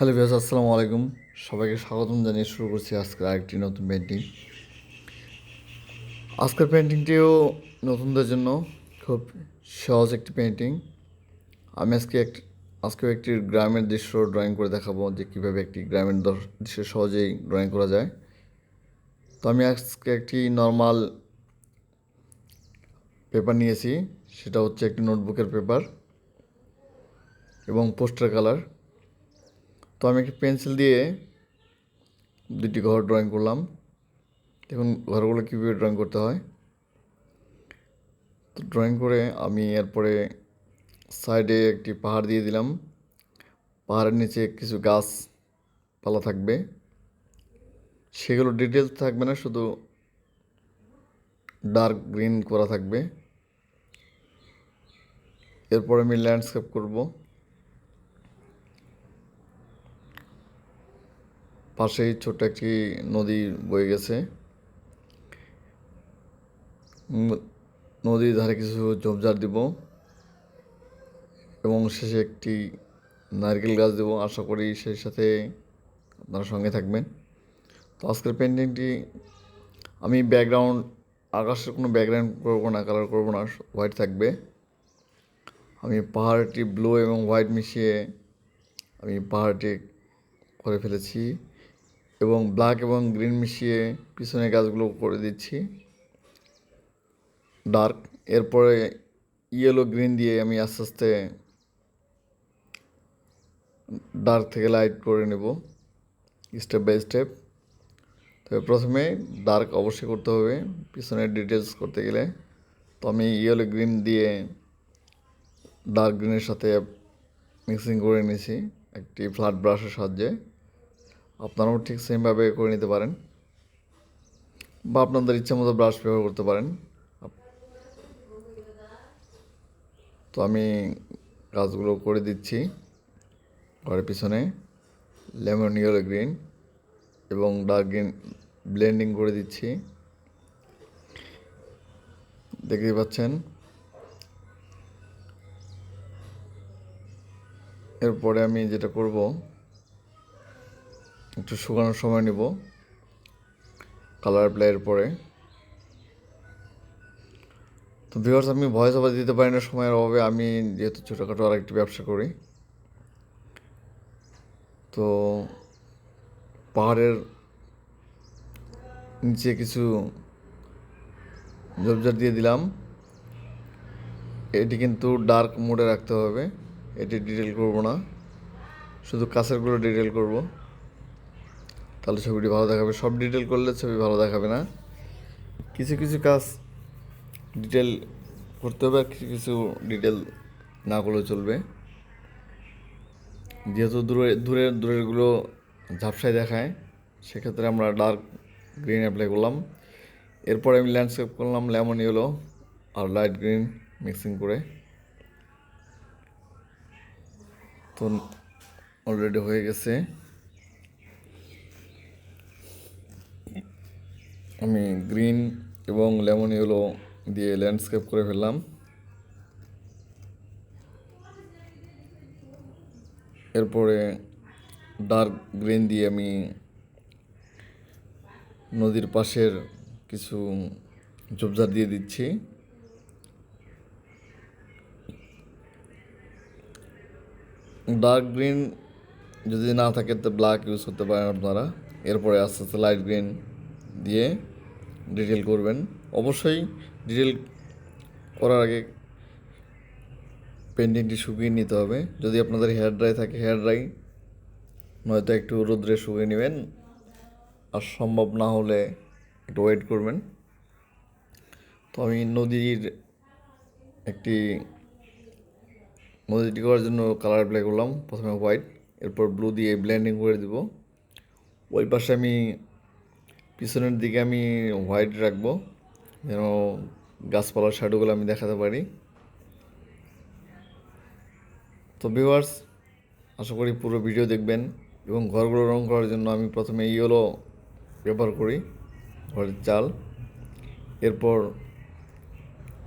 Hello বিয়াস আসসালামু আলাইকুম। সবাইকে স্বাগতম জানিয়ে শুরু করছি আজকের আরেকটি নতুন পেন্টিং আজকের পেন্টিংটিও নতুনদের জন্য খুব সহজ একটি পেন্টিং আমি আজকে এক আজকেও একটি গ্রামের দৃশ্য ড্রয়িং করে দেখাবো যে কীভাবে একটি গ্রামের দৃশ্য সহজেই ড্রয়িং করা যায়। তো আমি আজকে একটি নর্মাল পেপার নিয়েছি। সেটা হচ্ছে একটি নোটবুকের পেপার এবং পোস্টার কালার তো আমি একটি পেন্সিল দিয়ে দুটি ঘর ড্রয়িং করলাম। দেখুন, ঘরগুলো কীভাবে ড্রয়িং করতে হয়। তো ড্রয়িং করে আমি এরপরে সাইডে একটি পাহাড় দিয়ে দিলাম। পাহাড়ের নিচে কিছু গাছ পালা থাকবে। সেগুলো ডিটেলস থাকবে না, শুধু ডার্ক গ্রিন করা থাকবে। এরপরে আমি ল্যান্ডস্কেপ করব। পাশেই ছোট্ট একটি নদী বয়ে গেছে। নদীর ধারে কিছু ঝোপঝাড় দিব এবং শেষে একটি নারকেল গাছ দেবো। আশা করি সেই সাথে আপনারা সঙ্গে থাকবেন। তো আজকের পেন্টিংটি আমি ব্যাকগ্রাউন্ড আকাশের কোনো ব্যাকগ্রাউন্ড করব না কালার করব না হোয়াইট থাকবে। আমি পাহাড়টি ব্লু এবং হোয়াইট মিশিয়ে আমি পাহাড়টি করে ফেলেছি। এবং ব্ল্যাক এবং গ্রিন মিশিয়ে পিছনে গাছগুলো করে দিচ্ছি। ডার্ক এরপরে ইয়েলো গ্রিন দিয়ে আমি আস্তে আস্তে ডার্ক থেকে লাইট করে নেব স্টেপ বাই স্টেপ তবে প্রথমে ডার্ক অবশ্যই করতে হবে, পিছনের ডিটেলস করতে গেলে। তো আমি ইয়েলো গ্রিন দিয়ে ডার্ক গ্রিনের সাথে মিক্সিং করে নিয়েছি, একটি ফ্ল্যাট ব্রাশের সাহায্যে। আপনারাও ঠিক সেমভাবে করে নিতে পারেন বা আপনাদের ইচ্ছা মতো ব্রাশ ব্যবহার করতে পারেন। তো আমি কাজগুলো করে দিচ্ছি ঘরের পিছনে। লেমন ইয়েলো গ্রিন এবং ডার্ক গ্রিন ব্লেন্ডিং করে দিচ্ছি। দেখতেই পাচ্ছেন। এরপরে আমি যেটা করব একটু শুকানোর সময় নেব। কালার অ্যাপ্লাইয়ের পরে। তো ভিউয়ার্স আমি ভয়েস ওভার দিতে পারি না সময়ের অভাবে। আমি যেহেতু ছোটোখাটো আর একটি ব্যবসা করি। তো পাহাড়ের নিচে কিছু ঝোপঝাড় দিয়ে দিলাম। এটি কিন্তু ডার্ক মোডে রাখতে হবে। এটি ডিটেল করব না। শুধু কাছেরগুলো ডিটেল করব। তাহলে ছবিটি ভালো দেখাবে। সব ডিটেল করলে ছবি ভালো দেখাবে না। কিছু কিছু কাজ ডিটেল করতে হবে আর কিছু কিছু ডিটেল না করলেও চলবে। যেহেতু দূরে দূরের দূরেরগুলো ঝাপসায় দেখায়, সেক্ষেত্রে আমরা ডার্ক গ্রিন অ্যাপ্লাই করলাম। এরপরে আমি ল্যান্ডস্কেপ করলাম লেমন ইয়েলো আর লাইট গ্রিন মিক্সিং করে। তো অলরেডি হয়ে গেছে। আমি গ্রিন এবং লেমন ইয়েলো দিয়ে ল্যান্ডস্কেপ করে ফেললাম। এরপরে ডার্ক গ্রিন দিয়ে আমি নদীর পাশের কিছু ঝোপঝাড় দিয়ে দিচ্ছি। ডার্ক গ্রিন যদি না থাকে তো ব্ল্যাক ইউজ করতে পারেন আপনারা। এরপরে আস্তে আস্তে লাইট গ্রিন দিয়ে ডিটেল করবেন। অবশ্যই ডিটেল করার আগে পেন্টিংটি শুকিয়ে নিতে হবে। যদি আপনাদের হেয়ার ড্রাই থাকে হেয়ার ড্রাই নয়তো একটু রোদ্রে শুকিয়ে নেবেন। আর সম্ভব না হলে একটু ওয়েট করবেন। তো আমি নদীর একটি, নদীটি করার জন্য কালার অ্যাপ্লাই করলাম। প্রথমে হোয়াইট এরপর ব্লু দিয়ে ব্লেন্ডিং করে দিব। ওই পাশে আমি পিছনের দিকে আমি হোয়াইট রাখব, যেন গাছপালার শ্যাডোগুলো আমি দেখাতে পারি। তো ভিউয়ার্স আশা করি পুরো ভিডিও দেখবেন এবং ঘরগুলো রং করার জন্য আমি প্রথমে ইয়েলো ব্যবহার করি, ঘরের চাল। এরপর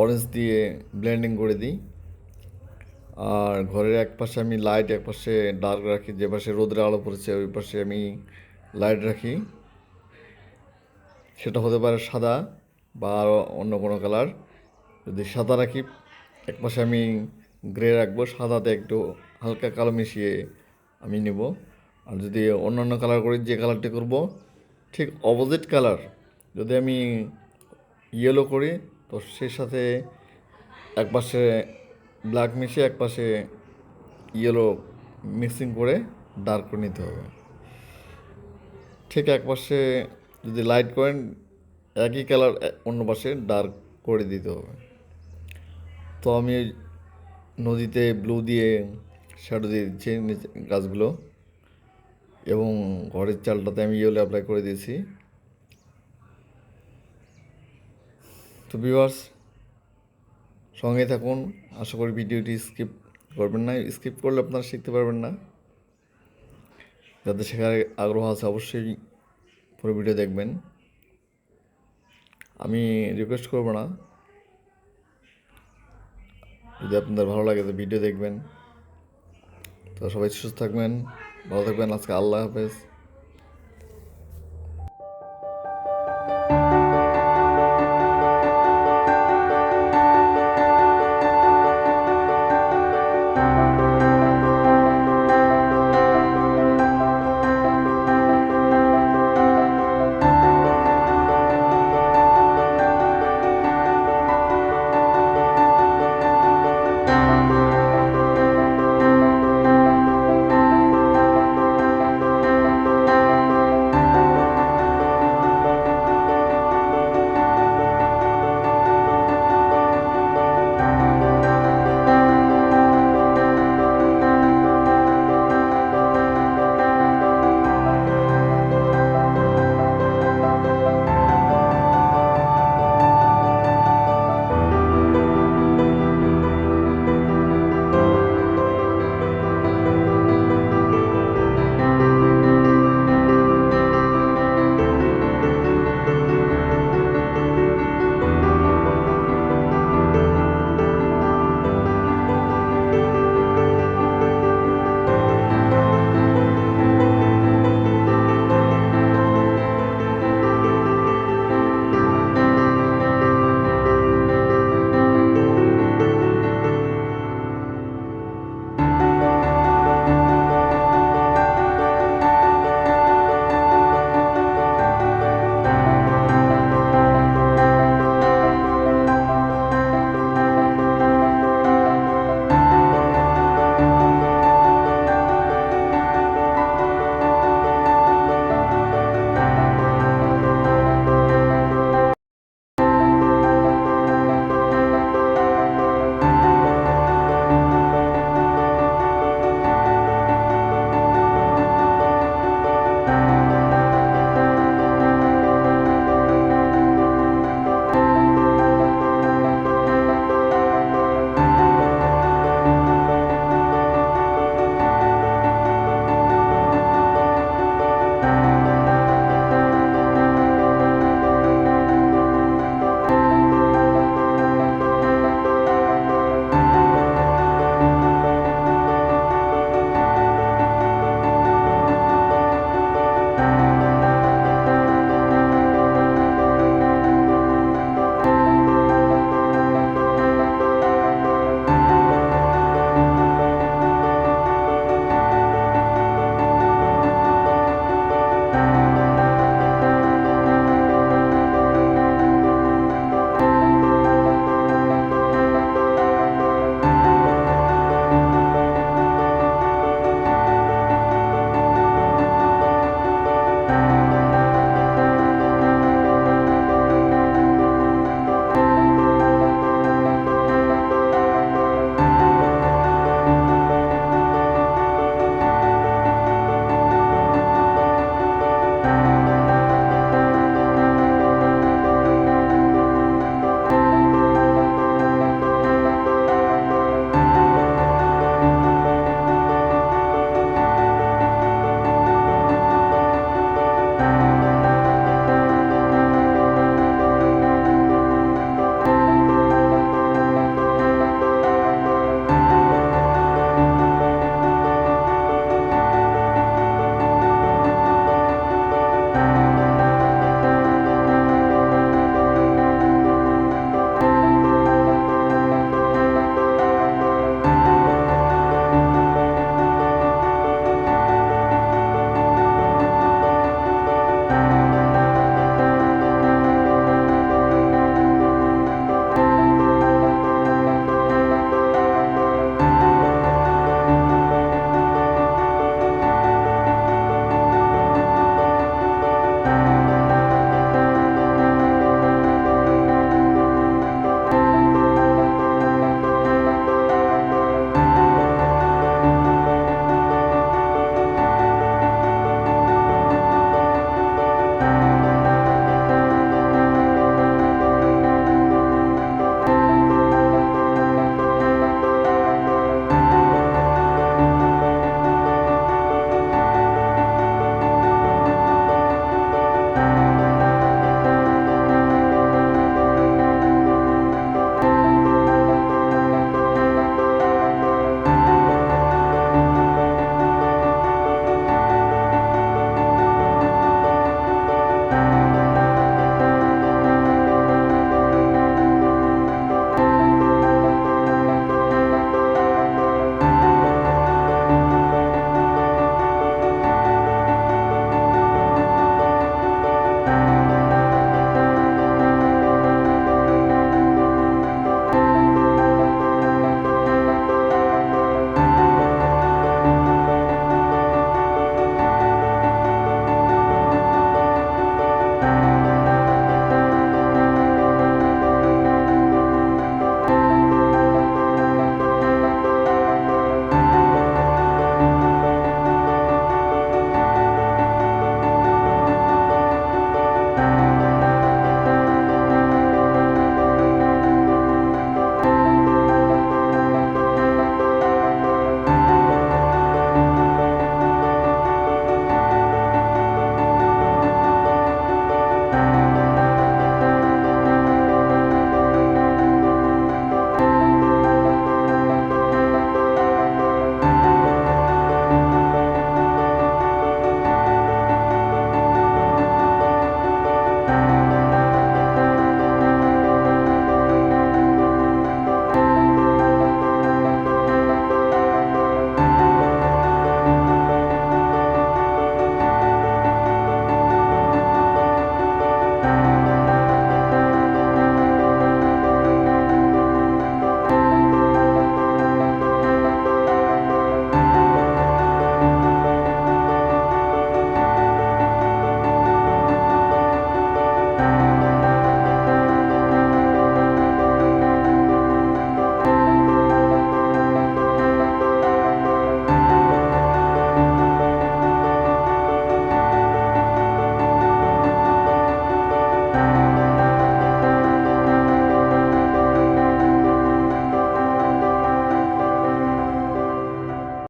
অরেঞ্জ দিয়ে ব্লেন্ডিং করে দিই। আর ঘরের এক পাশে আমি লাইট এক পাশে ডার্ক রাখি, যে পাশে রোদের আলো পড়েছে, ওই পাশে আমি লাইট রাখি। সেটা হতে পারে সাদা বা অন্য কোনো কালার। যদি সাদা রাখি, এক পাশে আমি গ্রে রাখব, সাদাতে একটু হালকা কালো মিশিয়ে আমি নেব। আর যদি অন্যান্য কালার করি, যে কালারটি করব, ঠিক অপোজিট কালার। যদি আমি ইয়েলো করি, তো সেই সাথে এক পাশে ব্ল্যাক মিশিয়ে এক পাশে ইয়েলো মিক্সিং করে ডার্ক করে নিতে হবে। ঠিক এক পাশে যদি লাইট করেন, একই কালার অন্য পাশে ডার্ক করে দিতে হবে। তো আমি নদীতে ব্লু দিয়ে শ্যাডো দিয়ে দিচ্ছি নিচে গাছগুলো এবং ঘরের চালটাতে আমি ইয়েলো অ্যাপ্লাই করে দিয়েছি। তো ভিউয়ার্স সঙ্গে থাকুন। আশা করি ভিডিওটি স্কিপ করবেন না। স্কিপ করলে আপনারা শিখতে পারবেন না। যাদের শেখার আগ্রহ আছে, অবশ্যই পুরো ভিডিও দেখবেন। আমি রিকোয়েস্ট করব না। যদি আপনাদের ভালো লাগে তো ভিডিও দেখবেন। তো সবাই সুস্থ থাকবেন, ভালো থাকবেন। আজকে আল্লাহ হাফেজ।